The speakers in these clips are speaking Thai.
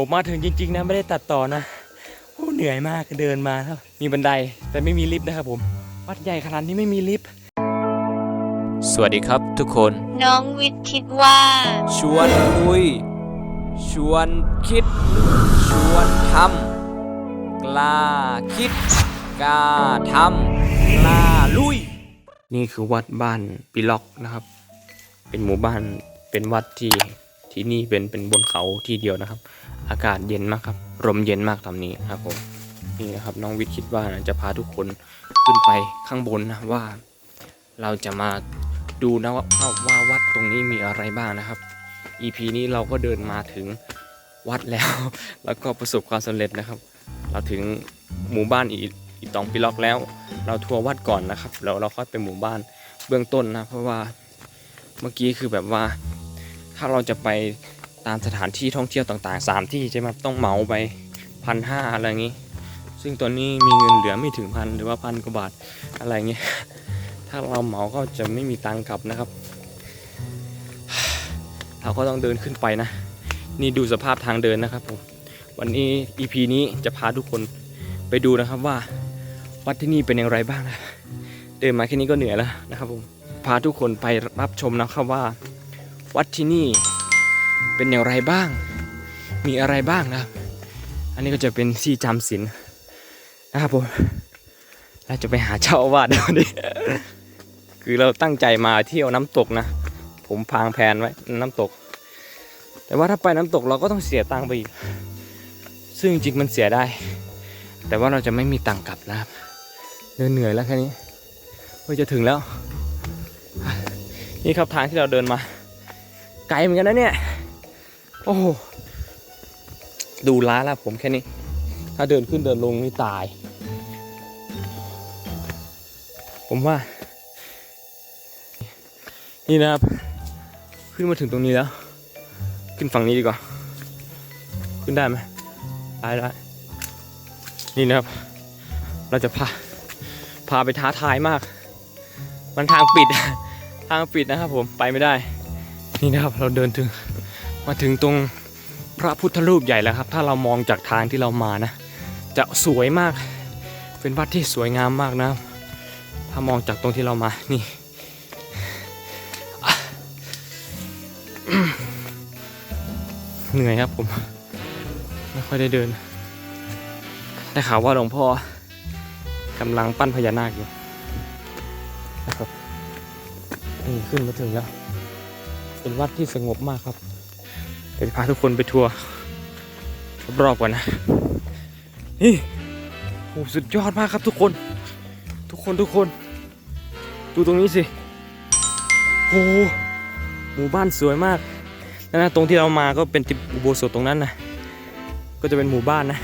ผมมาถึงจริง ๆ นะไม่ได้ตัดต่อนะโอ้เหนื่อยมากเดินมาครับมีบันไดแต่ไม่มีลิฟต์นะครับผม วัดใหญ่ขนาดนี้ไม่มีลิฟต์สวัสดีครับทุกคน น้องวิทย์คิดว่า ชวนคุย ชวนคิด ชวนทำกล้าคิดกล้าทำกล้าลุย นี่คือวัดบ้านปิล็อกนะครับ เป็นหมู่บ้านเป็นวัดที่ ที่นี่เป็นเป็นบนเขาที่เดียวนะครับ อากาศเย็นมากครับลมเย็นมากตอนนี้ครับผมนี่นะครับน้องวิทย์คิดว่าจะพาทุกคนขึ้นไปข้างบนนะว่า เราจะมาดูนะว่าว่าวัดตรงนี้มีอะไรบ้างนะครับ EP นี้เราก็เดินมาถึงวัดแล้ว แล้วก็ประสบความสำเร็จนะครับ เราถึงหมู่บ้านอีอีตองปิล็อกแล้ว เราทัวร์วัดก่อนนะครับแล้วเราค่อยไปหมู่บ้านเบื้องต้นนะ เพราะว่าเมื่อกี้คือแบบว่า ถ้าเราจะไปตามสถานที่ท่องเที่ยวต่างๆสามที่ใช่ไหมต้องเหมาไปพันห้าอะไรอย่างนี้ ซึ่งตอนนี้มีเงินเหลือไม่ถึงพันหรือว่าพันกว่าบาทอะไรอย่างเงี้ยถ้าเราเหมาก็จะไม่มีตังค์กลับนะครับ เราก็ต้องเดินขึ้นไปนะ นี่ดูสภาพทางเดินนะครับผมวันนี้ EP นี้จะพาทุกคนไปดูนะครับว่าวัดที่นี่เป็นอย่างไรบ้างนะเดินมาแค่นี้ก็เหนื่อยแล้วนะครับผมพาทุกคนไปรับชมนะครับว่า วัดที่นี่เป็นอย่างไรบ้าง มีอะไรบ้างนะครับ อันนี้ก็จะเป็นที่จำศีลนะครับผมเราจะไปหาเจ้าอาวาสวันนี้คือเราตั้งใจมาเที่ยวน้ำตกนะ ผมพางแผนไว้น้ำตก แต่ว่าถ้าไปน้ำตกเราก็ต้องเสียตังค์ไปอีก ซึ่งจริงมันเสียได้ แต่ว่าเราจะไม่มีตังค์กลับนะครับเดินเหนื่อยแล้วแค่นี้เฮ้ยจะถึงแล้ว นี่ครับทางที่เราเดินมา ไกลเหมือนกันนะเนี่ย โอ้โห ดูล้าล้วผมแค่นี้ ถ้าเดินขึ้นเดินลงนี่ตาย ผมว่า นี่นะครับ ขึ้นมาถึงตรงนี้แล้ว ขึ้นฝั่งนี้ดีกว่า ขึ้นได้ไหมได้ได้นี่นะครับ เราจะพา พาไปท้าทายมาก มันทางปิด ทางปิดนะครับผม ไปไม่ได้ นี่นะครับเราเดินถึงมาถึงตรงพระพุทธรูปใหญ่แล้วครับ ถ้าเรามองจากทางที่เรามานะ จะสวยมาก เป็นวัดที่สวยงามมากนะ ถ้ามองจากตรงที่เรามานี่เหนื่อยครับผม ไม่ค่อยได้เดินได้ข่าวว่าหลวงพ่อกำลังปั้นพญานาคอยู่นะครับนี่ขึ้นมาถึงแล้ว เป็นวัดที่สงบมากครับเดี๋ยวจะพาทุกคนไปทัวร์รอบๆก่อนนะ นี่โหสุดยอดมากครับทุกคน ทุกคนทุกคน ดูตรงนี้สิโหหมู่บ้านสวยมากแล้วนะตรงที่เรามาก็เป็นติอุโบสถตรงนั้นนะก็จะเป็นหมู่บ้านนะ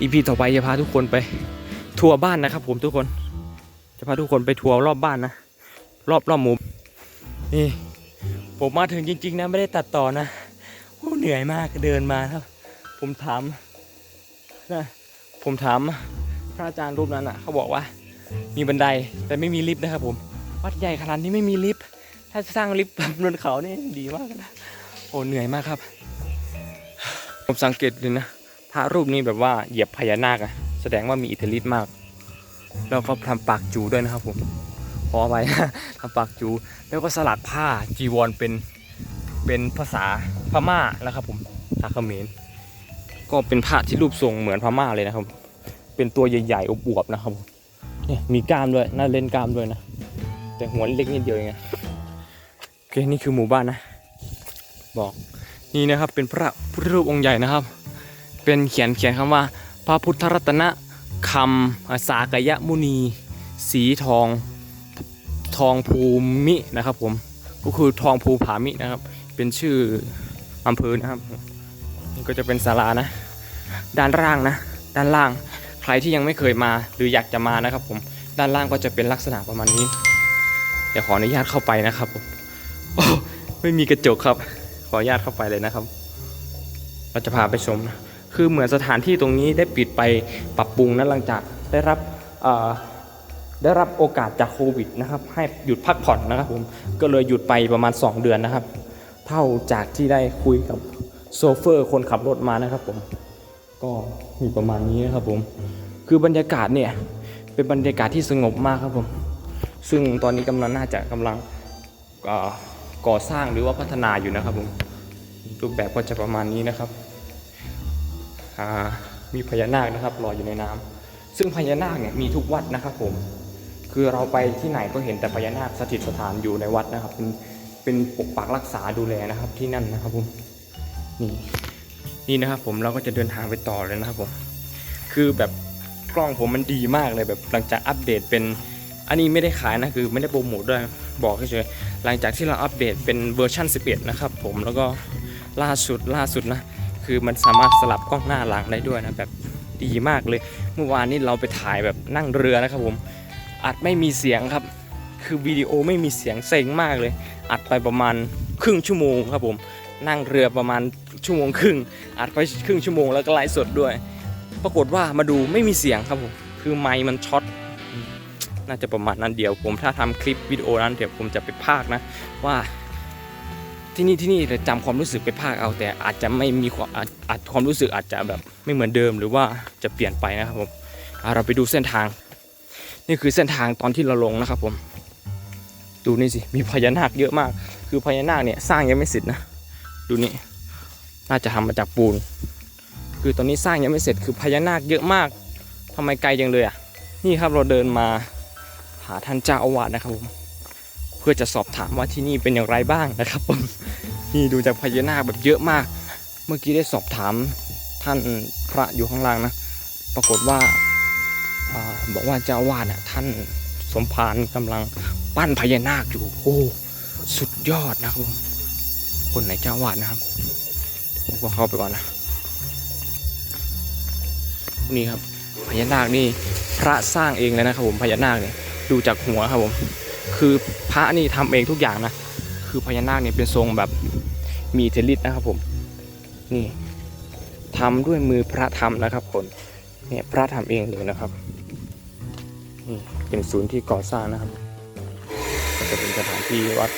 อีพีต่อไปจะพาทุกคนไปทัวร์บ้านนะครับ ผมทุกคน จะพาทุกคนไปทัวร์รอบบ้านนะ รอบรอบหมู่นี่ ผมมาถึงจริง ๆ นะไม่ได้ตัดต่อนะโอ้เหนื่อยมากเดินมาครับ ผมถามนะผมถามพระอาจารย์รูปนั้นอะ เขาบอกว่ามีบันไดแต่ไม่มีลิฟต์นะครับ ผม วัดใหญ่ขนาดนี้ไม่มีลิฟต์ถ้าสร้างลิฟต์บนเขานี่ดีมากนะโอ้เหนื่อยมากครับ ผมสังเกตเลยนะพระรูปนี้แบบว่าเหยียบพญานาคอะแสดงว่ามีอิทธิฤทธิ์มาก แล้วก็ทำปากจูด้วยนะครับผม ขอไปทำปากจู แล้วก็สลักผ้าจีวรเป็นเป็นภาษาพม่าแล้วครับผมภาษาเขมรก็เป็นพระที่รูปทรงเหมือนพม่าเลยนะครับ เป็นตัวใหญ่ๆอวบๆนะครับมเนี่ยมีกล้ามด้วยน่าเล่นกล้ามด้วยนะ แต่หัวเล็กนิดเดียวเองนะโอเคนี่คือหมู่บ้านนะ บอกนี่นะครับเป็นพระพุทธรูปองค์ใหญ่นะครับ เป็นเขียนเขียนคำว่า พระพุทธรัตนะคำสากยะมุนี สีทอง องภูมินะครับผมก็คือทองภูผามินะครับ เป็นชื่ออำเภอนะครับนี่ก็จะเป็นศาลานะ ด้านล่างนะ ด้านล่างใครที่ยังไม่เคยมาหรืออยากจะมานะครับผมด้านล่างก็จะเป็นลักษณะประมาณนี้ เดี๋ยวขออนุญาตเข้าไปนะครับผมไม่มีกระจกครับ ขออนุญาตเข้าไปเลยนะครับ เราจะพาไปชมนะคือเหมือนสถานที่ตรงนี้ได้ปิดไปปรับปรุงนะหลังจากได้รับอ ได้รับโอกาสจากโควิดนะครับ ให้หยุดพักผ่อนนะครับผมก็เลยหยุดไปประมาณ 2 เดือนนะครับ เท่าจากที่ได้คุยกับโซเฟอร์คนขับรถมานะครับผมก็มีประมาณนี้นะครับผมคือบรรยากาศเนี่ยเป็นบรรยากาศที่สงบมากครับผมซึ่งตอนนี้กำลังน่าจะกำลังก่อสร้างหรือว่าพัฒนาอยู่นะครับผมรูปแบบก็จะประมาณนี้นะครับมีพญานาคนะครับลอยอยู่ในน้ำซึ่งพญานาคเนี่ยมีทุกวัดนะครับผม คือเราไปที่ไหนก็เห็นแต่พญานาคสถิตสถานอยู่ในวัดนะครับเป็นเป็นปกปักรักษาดูแลนะครับที่นั่นนะครับผมนี่นี่นะครับผมเราก็จะเดินทางไปต่อเลยนะครับผมคือแบบกล้องผมมันดีมากเลยแบบหลังจากอัปเดตเป็นอันนี้ไม่ได้ขายนะคือไม่ได้โปรโมทด้วยบอกเฉยๆหลังจากที่เราอัปเดตเป็นเวอร์ชัน11 นะครับผมแล้วก็ล่าสุดล่าสุดนะคือมันสามารถสลับกล้องหน้าหลังได้ด้วยนะแบบดีมากเลย เมื่อวานนี้เราไปถ่ายแบบนั่งเรือนะครับผม อัดไม่มีเสียงครับ คือวิดีโอไม่มีเสียงเซ็งมากเลย อัดไปประมาณครึ่งชั่วโมงครับผมนั่งเรือประมาณชั่วโมงครึ่ง อัดไปครึ่งชั่วโมงแล้วก็ไลฟ์สดด้วย ปรากฏว่ามาดูไม่มีเสียงครับผมคือไมค์มันช็อตน่าจะประมาณนั้นเดียวผมถ้าทำคลิปวิดีโอนั้นเดี๋ยวผมจะไปพากย์นะว่าที่นี่ที่นี่จะจำความรู้สึกไปพากย์เอาแต่อาจจะไม่มีความอาจความรู้สึกอาจจะแบบไม่เหมือนเดิมหรือว่าจะเปลี่ยนไปนะครับผมเราไปดูเส้นทาง นี่คือเส้นทางตอนที่เราลงนะครับผม ดูนี่สิ มีพญานาคเยอะมาก คือพญานาคเนี่ยสร้างยังไม่เสร็จนะ ดูนี่ น่าจะทำมาจากปูน คือตอนนี้สร้างยังไม่เสร็จ คือพญานาคเยอะมากทำไมไกลจังเลยอะ นี่ครับเราเดินมาหาท่านเจ้าอาวาสนะครับผม เพื่อจะสอบถามว่าที่นี่เป็นอย่างไรบ้างนะครับผม นี่ดูจากพญานาคแบบเยอะมาก เมื่อกี้ได้สอบถามท่านพระอยู่ข้างล่างนะ ปรากฏว่า บอกว่าเจ้าวาดน่ะท่านสมภารกำลังปั้นพญานาคอยู่โอ้สุดยอดนะครับผมคนไหนเจ้าวาดนะครับผมก็เข้าไปก่อนนะนี่ครับพญานาคนี่พระสร้างเองเลยนะครับผมพญานาคเนี่ยดูจากหัวครับผมคือพระนี่ทำเองทุกอย่างนะคือพญานาคเนี่ยเป็นทรงแบบมีอิทธิฤทธิ์นะครับผมนี่ทำด้วยมือพระทำนะครับคนเนี่ยพระทำเองเลยนะครับ นี่เป็นศูนย์ที่ก่อสร้างนะครับ ก็จะเป็นสถานที่วัด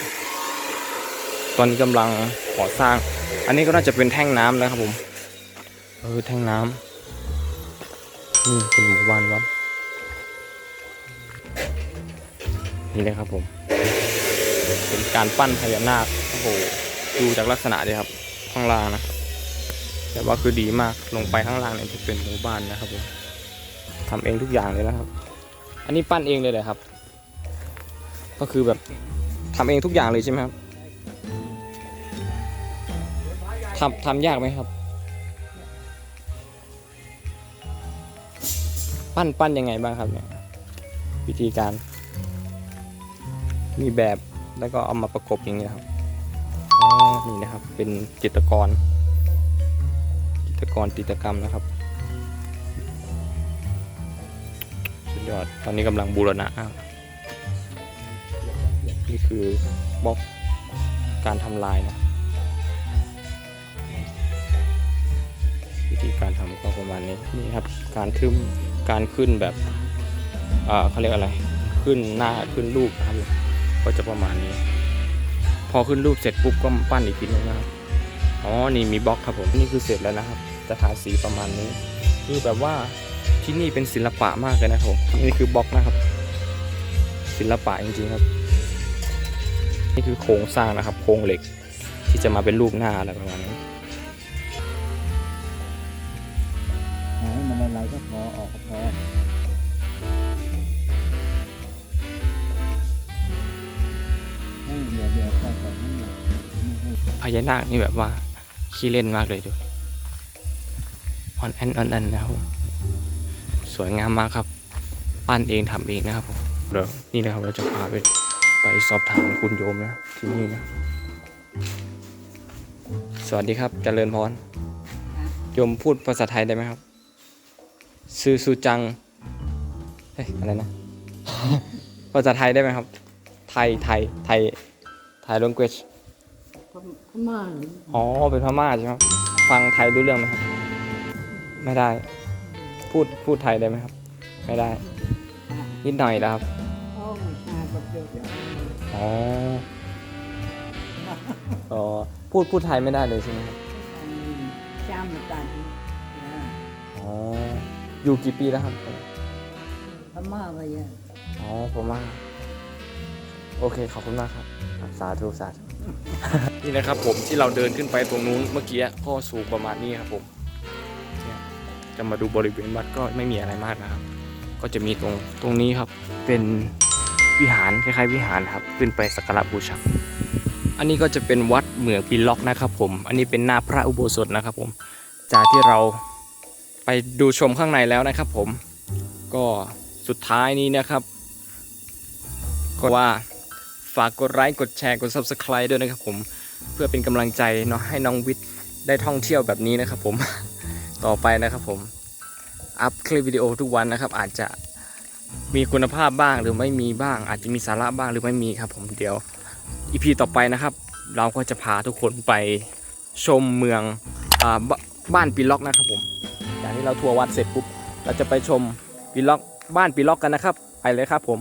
ตอนนี้กำลังก่อสร้าง อันนี้ก็น่าจะเป็นแท่งน้ำนะครับผม เออแท่งน้ำนี่เป็นหมู่บ้านวัดนี่นะครับผม เป็นการปั้นพญานาคโอ้โหดูจากลักษณะเลยครับข้างล่างนะแต่ว่าคือดีมากลงไปข้างล่างเนี่ยจะเป็นหมู่บ้านนะครับผมทำเองทุกอย่างเลยนะครับ อันนี้ปั้นเองเลยเลยครับ ก็คือแบบทำเองทุกอย่างเลยใช่ไหมครับทำทำยากไหมครับ ปั้นปั้นยังไงบ้างครับเนี่ยวิธีการ มีแบบแล้วก็เอามาประกบอย่างเงี้ยครับอ๋อนี่นะครับเป็นจิตรกร จิตรกรจิตรกรรมนะครับ ยอด ตอนนี้กำลังบูรณะครับนี่คือบล็อกการทำลายนะ วิธีการทำก็ประมาณนี้ นี่ครับ การทึมการขึ้นแบบเอ่อเขาเรียกอะไร ขึ้นหน้าขึ้นรูปนะครับ ก็จะประมาณนี้ พอขึ้นรูปเสร็จปุ๊บก็มาปั้นอีกทีนึงนะครับ อ๋อ นี่มีบล็อกครับผม นี่คือเสร็จแล้วนะครับ จะทาสีประมาณนี้ คือแบบว่า ที่นี่เป็นศิลปะมากเลยนะครับนี่คือบล็อกนะครับ ศิลปะจริงๆครับ นี่คือโครงสร้างนะครับ โครงเหล็กที่จะมาเป็นรูปหน้าอะไรประมาณนี้หาให้มันละลายก็พอออกก็พอพญานาคนี่แบบว่าขี้เล่นมากเลยดูอ่อนแอนอ่อนแอนนะครับ สวยงามมากครับ ปั้นเองทำเองนะครับผมเดี๋ยวนี่นะครับเราจะพาไปไปสอบถามคุณโยมนะที่นี่นะ สวัสดีครับเจริญพรโยมพูดภาษาไทยได้ไหมครับซือซูจังเฮ้ยอะไรนะ ภาษาไทยได้ไหมครับ ไทยไทยไทยไทย language พม่าอ๋อเป็นพม่าใช่ไหมครับฟังไทยรู้เรื่องไหมครับ ไม่ได้ พูดพูดไทยได้ไหมครับ ไม่ได้ นิดหน่อยแล้วครับอ๋อไม่ใช่ก็เดี๋ยวเดี๋ยวอ๋ออ๋อพูดพูดไทยไม่ได้เลยใช่ไหมครับมำมันตันนะอ๋ออยู่กี่ปีแล้วครับพม่าไปเนี่ยอ๋อผมว่าโอเคขอบคุณมากครับสาธุสาธุ นี่นะครับผมที่เราเดินขึ้นไปตรงนู้นเมื่อกี้ก็สูงประมาณนี้ครับผมเนี่ย จะมาดูบริเวณวัดก็ไม่มีอะไรมากนะครับ ก็จะมีตรงตรงนี้ครับ เป็นวิหารคล้ายๆวิหารครับ ขึ้นไปสักการะบูชา อันนี้ก็จะเป็นวัดเหมืองปีล็อกนะครับ ผม อันนี้เป็นหน้าพระอุโบสถนะครับผม จากที่เราไปดูชมข้างในแล้วนะครับ ผม ก็สุดท้ายนี้นะครับ ก็ว่าฝากกดไลค์กดแชร์กด subscribe ด้วยนะครับผม เพื่อเป็นกำลังใจเนาะให้น้องวิทย์ได้ท่องเที่ยวแบบนี้นะครับผม ต่อไปนะครับผม อัพคลิปวิดีโอทุกวันนะครับ อาจจะมีคุณภาพบ้างหรือไม่มีบ้าง อาจจะมีสาระบ้างหรือไม่มีครับ ผมเดี๋ยวอีพีต่อไปนะครับ เราก็จะพาทุกคนไปชมเมืองอาบบ้านปีล็อกนะครับผมจากที่เราทัวร์วัดเสร็จปุ๊บเราจะไปชมปีล็อกบ้านปีล็อกกันนะครับ ไปเลยครับผม